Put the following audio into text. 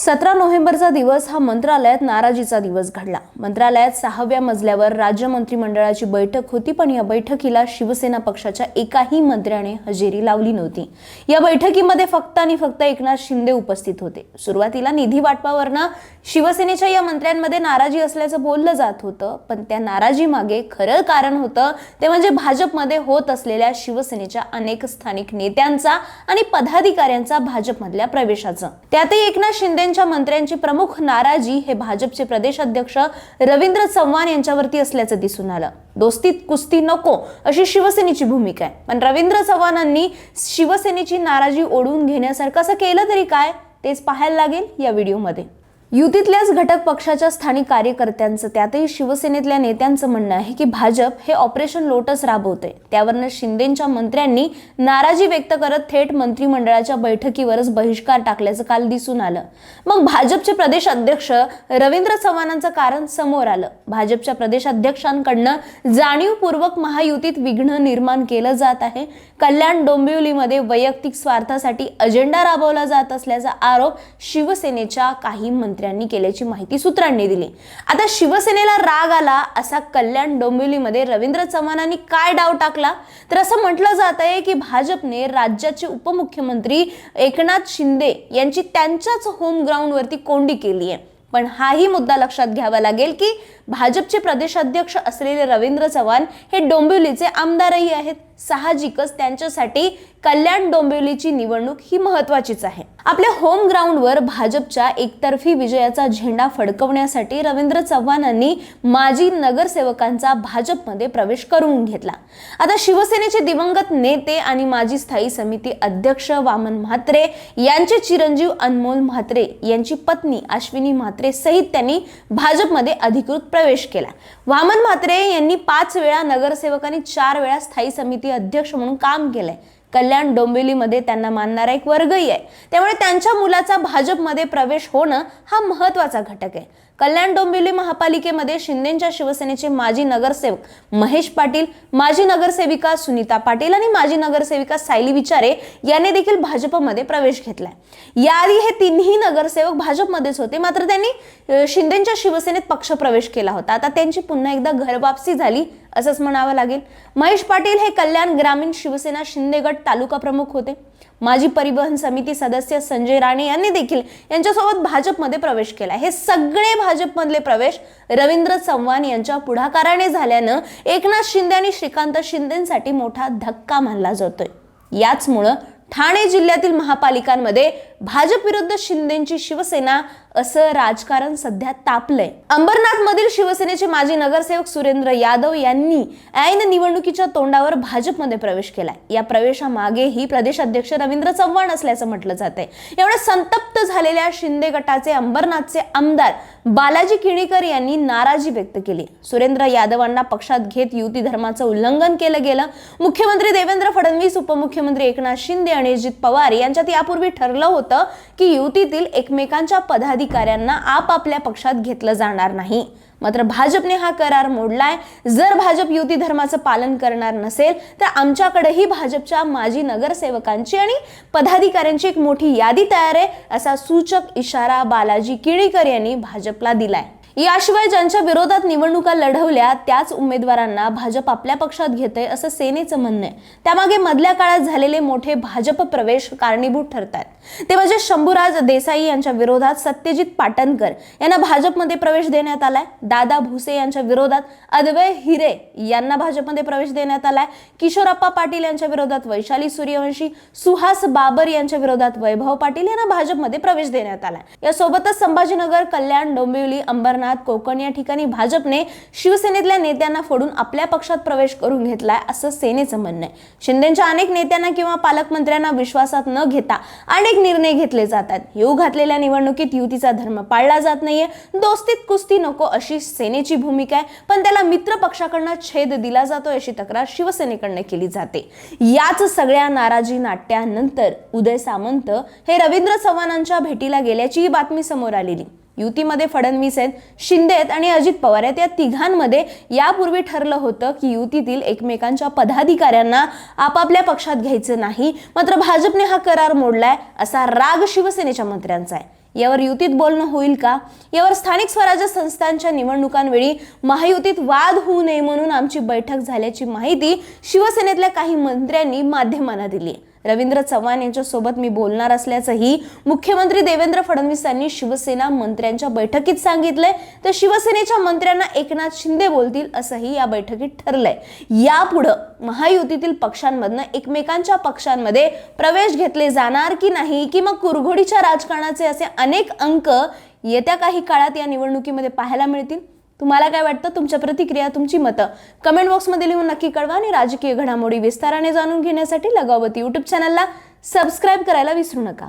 सतरा नोव्हेंबरचा दिवस हा मंत्रालयात नाराजीचा दिवस घडला. मंत्रालयात सहाव्या मजल्यावर राज्य मंत्रिमंडळाची बैठक होती पण या बैठकीला शिवसेना पक्षाच्या एकाही मंत्र्याने हजेरी लावली नव्हती. या बैठकीमध्ये फक्त आणि फक्त एकनाथ शिंदे उपस्थित होते. सुरुवातीला निधी वाटपावरनं शिवसेनेच्या या मंत्र्यांमध्ये नाराजी असल्याचं बोललं जात होतं पण त्या नाराजी मागे खरं कारण होतं ते म्हणजे भाजपमध्ये होत असलेल्या शिवसेनेच्या अनेक स्थानिक नेत्यांचा आणि पदाधिकाऱ्यांचा भाजपमधल्या प्रवेशाचं. त्यातही एकनाथ शिंदे शिंदेच्या मंत्र्यांची प्रमुख नाराजी हे भाजपचे प्रदेश अध्यक्ष रवींद्र चव्हाण यांच्यावरती असल्याचं दिसून आलं. दोस्तीत कुस्ती नको अशी शिवसेनेची भूमिका आहे. पण रवींद्र चव्हाणांनी शिवसेनेची नाराजी ओढून घेण्यासारखं असं केलं तरी काय? तेच पाहायला लागेल या व्हिडिओमध्ये. युतीतल्याच घटक पक्षाच्या स्थानिक कार्यकर्त्यांचं त्यातही शिवसेनेतल्या नेत्यांचं म्हणणं आहे की भाजप हे ऑपरेशन लोटस राबवते त्यावरनं शिंदेच्या मंत्र्यांनी नाराजी व्यक्त करत थेट मंत्रिमंडळाच्या बैठकीवरच बहिष्कार टाकल्याचं काल दिसून आलं. मग भाजपचे प्रदेश अध्यक्ष रवींद्र चव्हाणांचं कारण समोर आलं. भाजपच्या प्रदेशाध्यक्षांकडनं जाणीवपूर्वक महायुतीत विघ्न निर्माण केलं जात आहे. कल्याण डोंबिवलीमध्ये वैयक्तिक स्वार्थासाठी अजेंडा राबवला जात असल्याचा आरोप शिवसेनेच्या काही मंत्र्यांनी केल्याची माहिती सूत्रांनी दिली. आता शिवसेनेला राग आला असा कल्याण डोंबिवलीमध्ये रवींद्र चव्हाणांनी काय डाव टाकला? तर असं म्हटलं जात आहे की भाजपने राज्याचे उपमुख्यमंत्री एकनाथ शिंदे यांची त्यांच्याच होम ग्राउंडवरती कोंडी केली आहे. पण हाही मुद्दा लक्षात घ्यावा लागेल की भाजपचे प्रदेशाध्यक्ष असलेले रवींद्र चव्हाण हे डोंबिवलीचे आमदारही आहेत. साहजिकच त्यांच्यासाठी कल्याण डोंबिवलीची निवडणूक ही महत्वाचीच आहे. आपल्या होम ग्राउंडवर भाजपच्या एकतर्फी विजयाचा झेंडा फडकवण्यासाठी रवींद्र चव्हाणांनी माजी नगरसेवकांचा भाजपमध्ये प्रवेश करून घेतला. आता शिवसेनेचे दिवंगत नेते आणि माजी स्थायी समिती अध्यक्ष वामन म्हात्रे यांचे चिरंजीव अनमोल म्हात्रे यांची पत्नी अश्विनी म्हात्रे सहित त्यांनी भाजपमध्ये अधिकृत प्रवेश केला. वामन म्हात्रे यांनी पाच वेळा नगरसेवक आणि चार वेळा स्थायी समिती अध्यक्ष म्हणून काम केलंय. कल्याण डोंबिवलीमध्ये त्यांना मानणारा एक वर्गही आहे. त्यामुळे त्यांच्या मुलाचा भाजपमध्ये प्रवेश होणं हा महत्त्वाचा घटक आहे. कल्याण डोंबिवली महापालिकेमध्ये शिंदेच्या शिवसेनेचे माजी नगरसेवक महेश पाटील माजी नगरसेविका सुनीता पाटील आणि माजी नगरसेविका सायली विचारे यांनी देखील भाजपमध्ये प्रवेश घेतलाय. याआधी हे तिन्ही नगरसेवक भाजपमध्येच होते. मात्र त्यांनी शिंदेच्या शिवसेनेत पक्षप्रवेश केला होता. आता त्यांची पुन्हा एकदा घरवापसी झाली. असंच म्हणावं लागेल. महेश पाटील हे कल्याण ग्रामीण शिवसेना शिंदेगड तालुका प्रमुख होते. माजी परिवहन समिती सदस्य संजय राणे यांनी देखील यांच्यासोबत भाजपमध्ये प्रवेश केला. हे सगळे भाजपमधले प्रवेश रवींद्र चव्हाण यांच्या पुढाकाराने झाल्यानं एकनाथ शिंदे आणि श्रीकांत शिंदेसाठी मोठा धक्का मानला जातोय. याचमुळं ठाणे जिल्ह्यातील महापालिकांमध्ये भाजप विरुद्ध शिंदेची शिवसेना असं राजकारण सध्या तापलंय. अंबरनाथ मधील शिवसेनेचे माजी नगरसेवक सुरेंद्र यादव यांनी ऐन निवडणुकीच्या तोंडावर भाजपमध्ये प्रवेश केलाय. या प्रवेशामागेही प्रदेशाध्यक्ष रवींद्र चव्हाण असल्याचं म्हटलं जातंय. एवढ्या संतप्त झालेल्या शिंदे गटाचे अंबरनाथचे आमदार बालाजी किणीकर यांनी नाराजी व्यक्त केली. सुरेंद्र यादवांना पक्षात घेत युती धर्माचं उल्लंघन केलं गेलं. मुख्यमंत्री देवेंद्र फडणवीस उपमुख्यमंत्री एकनाथ शिंदे आणि अजित पवार यांच्यात यापूर्वी ठरलं होतं की युतीतील एकमेकांच्या पदाधिकाऱ्यांना आपापल्या पक्षात घेतलं जाणार नाही. मात्र भाजपने हा करार मोडलाय. जर भाजप युती धर्माचं पालन करणार नसेल तर आमच्याकडेही भाजपच्या माजी नगरसेवकांची आणि पदाधिकाऱ्यांची एक मोठी यादी तयार आहे असा सूचक इशारा बालाजी किणीकर यांनी भाजपला दिलाय. याशिवाय ज्यांच्या विरोधात निवडणुका लढवल्या त्याच उमेदवारांना भाजप आपल्या पक्षात घेते असं सेनेचं म्हणणं आहे. त्यामागे मधल्या काळात झालेले मोठे भाजप प्रवेश कारणीभूत ठरतात ते म्हणजे शंभूराज देसाई यांच्या विरोधात सत्यजित पाटणकर यांना भाजपमध्ये प्रवेश देण्यात आलाय दादा भुसे यांच्या विरोधात अद्वय हिरे यांना भाजपमध्ये प्रवेश देण्यात आलाय किशोरप्पा पाटील यांच्या विरोधात वैशाली सूर्यवंशी सुहास बाबर यांच्या विरोधात वैभव पाटील यांना भाजपमध्ये प्रवेश देण्यात आलाय. यासोबतच संभाजीनगर कल्याण डोंबिवली अंबरनाथ कोकण या ठिकाणी भाजपने शिवसेनेतल्या नेत्यांना फोडून आपल्या पक्षात प्रवेश करून घेतलाय असं सेनेचं म्हणणं आहे. शिंदेच्या अनेक नेत्यांना किंवा पालकमंत्र्यांना विश्वासात न घेता अनेक निर्णय घेतले जातात येऊ घातलेल्या निवडणुकीत युतीचा धर्म पाळला जात नाहीये. दोस्तीत कुस्ती नको अशी सेनेची भूमिका आहे. पण त्याला मित्र पक्षाकडनं छेद दिला जातो अशी तक्रार शिवसेनेकडनं केली जाते. याच सगळ्या नाराजी नाट्यानंतर उदय सामंत हे रवींद्र चव्हाणांच्या भेटीला गेल्याची बातमी समोर आलेली. युतीमध्ये फडणवीस आहेत शिंदे आहेत आणि अजित पवार आहेत. या तिघांमध्ये यापूर्वी ठरलं होतं की युतीतील एकमेकांच्या पदाधिकाऱ्यांना आपापल्या पक्षात घ्यायचं नाही. मात्र भाजपने हा करार मोडलाय असा राग शिवसेनेच्या मंत्र्यांचा आहे. यावर युतीत बोलणं होईल का? यावर स्थानिक स्वराज्य संस्थांच्या निवडणुकांवेळी महायुतीत वाद होऊ नये म्हणून आमची बैठक झाल्याची माहिती शिवसेनेतल्या काही मंत्र्यांनी माध्यमांना दिली रवींद्र चव्हाण यांच्यासोबत मी बोलणार असल्याचंही मुख्यमंत्री देवेंद्र फडणवीस यांनी शिवसेना मंत्र्यांच्या बैठकीत सांगितलंय. तर शिवसेनेच्या मंत्र्यांना एकनाथ शिंदे बोलतील असंही या बैठकीत ठरलंय. यापुढं महायुतीतील पक्षांमधनं एकमेकांच्या पक्षांमध्ये प्रवेश घेतले जाणार की नाही की मग कुरघोडीच्या राजकारणाचे असे अनेक अंक येत्या काही काळात या निवडणुकीमध्ये पाहायला मिळतील? तुम्हाला काय वाटतं? तुमच्या प्रतिक्रिया तुमची मतं कमेंट बॉक्समध्ये लिहून नक्की कळवा आणि राजकीय घडामोडी विस्ताराने जाणून घेण्यासाठी लगावती यूट्यूब चॅनलला सबस्क्राईब करायला विसरू नका.